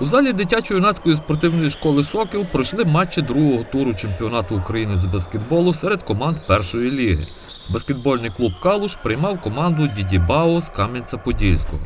У залі дитячо-юнацької спортивної школи Сокіл пройшли матчі другого туру чемпіонату України з баскетболу серед команд першої ліги. Баскетбольний клуб Калуш приймав команду Діді Бао з Кам'янця-Подільського.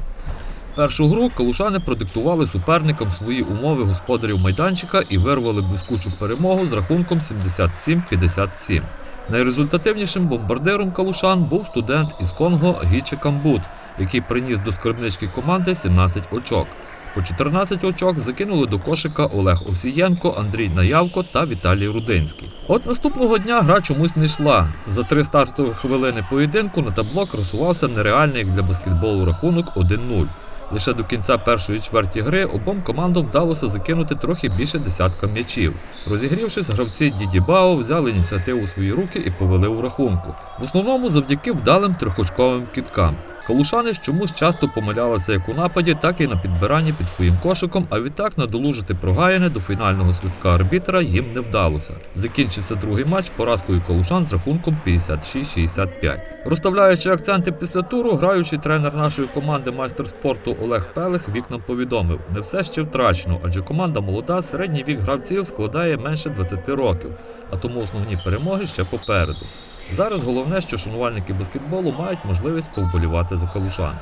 Першу гру калушани продиктували суперникам свої умови господарів майданчика і вирвали блискучу перемогу з рахунком 77-57. Найрезультативнішим бомбардиром калушан був студент із Конго Гіче Камбут, який приніс до скарбнички команди 17 очок. По 14 очок закинули до кошика Олег Овсієнко, Андрій Наявко та Віталій Рудинський. От наступного дня гра чомусь не йшла. За три стартові хвилини поєдинку на табло красувався нереальний як для баскетболу рахунок 1-0. Лише до кінця першої чверті гри обом командам вдалося закинути трохи більше десятка м'ячів. Розігрівшись, гравці Діді Бао взяли ініціативу у свої руки і повели у рахунку. В основному завдяки вдалим трьохочковим кіткам. Калушани чомусь часто помилялися як у нападі, так і на підбиранні під своїм кошиком, а відтак надолужити прогаяне до фінального свистка арбітра їм не вдалося. Закінчився другий матч поразкою калушан з рахунком 56-65. Розставляючи акценти після туру, граючий тренер нашої команди майстер спорту Олег Пелих вік нам повідомив: не все ще втрачено, адже команда молода, середній вік гравців складає менше 20 років, а тому основні перемоги ще попереду. Зараз головне, що шанувальники баскетболу мають можливість повболівати за калушан.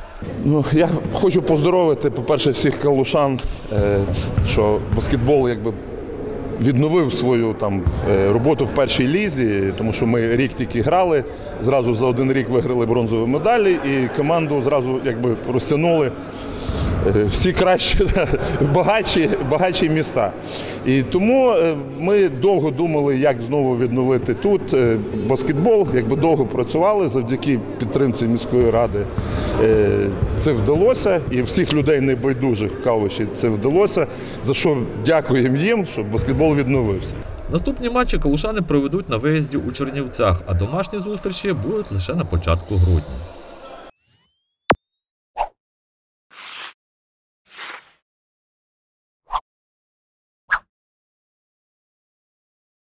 Ну, я хочу поздоровити, по-перше, всіх калушан, е, що баскетбол якби відновив свою там е, роботу в першій лізі, тому що ми рік тільки грали, зразу за один рік виграли бронзові медалі і команду зразу якби розтягнули всі кращі, багатші, багатші міста. І тому е, ми довго думали, як знову відновити тут е, баскетбол, якби довго працювали завдяки підтримці міської ради. Е, Це вдалося, і всіх людей небайдужих в це вдалося. За що дякуємо їм, щоб баскетбол відновився. Наступні матчі калушани проведуть на виїзді у Чернівцях, а домашні зустрічі будуть лише на початку грудня.